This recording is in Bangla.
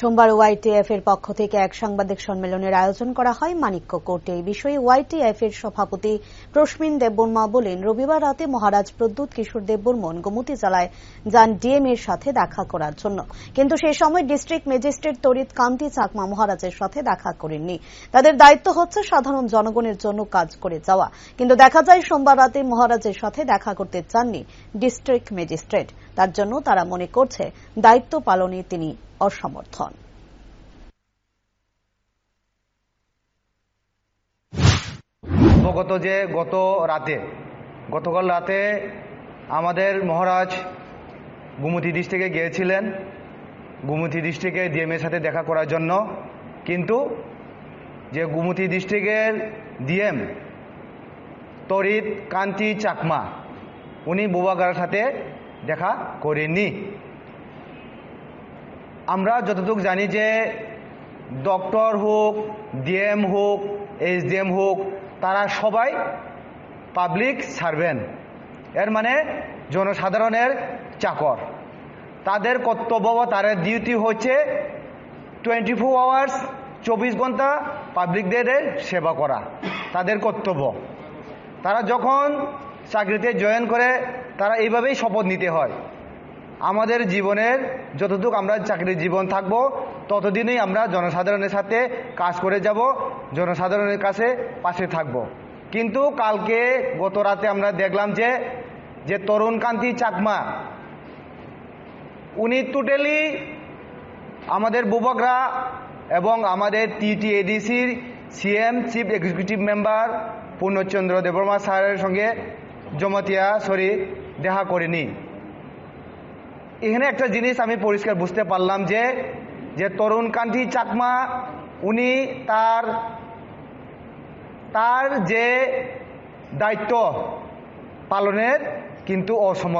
সোমবার ওয়াইটিএফ এর পক্ষ থেকে এক সাংবাদিক সম্মেলনের আয়োজন করা হয় মানিক্য কোর্টে। এই বিষয়ে ওয়াইটিএফ এর সভাপতি প্রসমিন দেববর্মা বলেন, রবিবার রাতে মহারাজ প্রদ্যুৎ কিশোর দেববর্মন গোমতি জেলায় যান ডিএম এর সাথে দেখা করার জন্য। কিন্তু সেই সময় ডিস্ট্রিক্ট ম্যাজিস্ট্রেট তরিত কান্তি চাকমা মহারাজের সাথে দেখা করেননি। তাদের দায়িত্ব হচ্ছে সাধারণ জনগণের জন্য কাজ করে যাওয়া। কিন্তু দেখা যায়, সোমবার রাতে মহারাজের সাথে দেখা করতে চাননি ডিস্ট্রিক্ট ম্যাজিস্ট্রেট। তার জন্য তারা মনে করছে, দায়িত্ব পালনে তিনি অসমর্থন। অবগত যে গত রাতে, গতকাল রাতে আমাদের মহারাজ গুমতি ডিস্ট্রিক্টে গিয়েছিলেন। গুমতি ডিস্ট্রিক্টে ডিএমের সাথে দেখা করার জন্য। কিন্তু যে গুমতি ডিস্ট্রিক্টের ডিএম তরিত কান্তি চাকমা, উনি বোবাগার সাথে দেখা করেননি। আমরা যতটুকু জানি যে ডক্টর হোক, ডিএম হোক, এইচডিএম হোক, তারা সবাই পাবলিক সার্ভেন্ট। এর মানে জনসাধারণের চাকর। তাদের কর্তব্য বা তাদের ডিউটি হচ্ছে টোয়েন্টি ফোর আওয়ার্স, চব্বিশ ঘণ্টা পাবলিকদের সেবা করা। তাদের কর্তব্য। তারা যখন চাকরিতে জয়েন করে, তারা এইভাবেই শপথ নিতে হয়। আমাদের জীবনের যতটুকু আমরা চাকরির জীবন থাকব, ততদিনই আমরা জনসাধারণের সাথে কাজ করে যাব, জনসাধারণের কাছে পাশে থাকব। কিন্তু কালকে গত রাতে আমরা দেখলাম যে যে তরুণকান্তি চাকমা, উনি টোটালি আমাদের বুবকরা এবং আমাদের টিটিএডিসির CM, chief executive member Purnachandra Debbarma স্যারের সঙ্গে জমাতিয়া সরি, দেখা করেনি। এখানে একটা জিনিস আমি পরিষ্কার বুঝতে পারলাম যে যে তরুণ কান্তি চাকমা, উনি তার তার যে দায়িত্ব পালনের কিন্তু অসম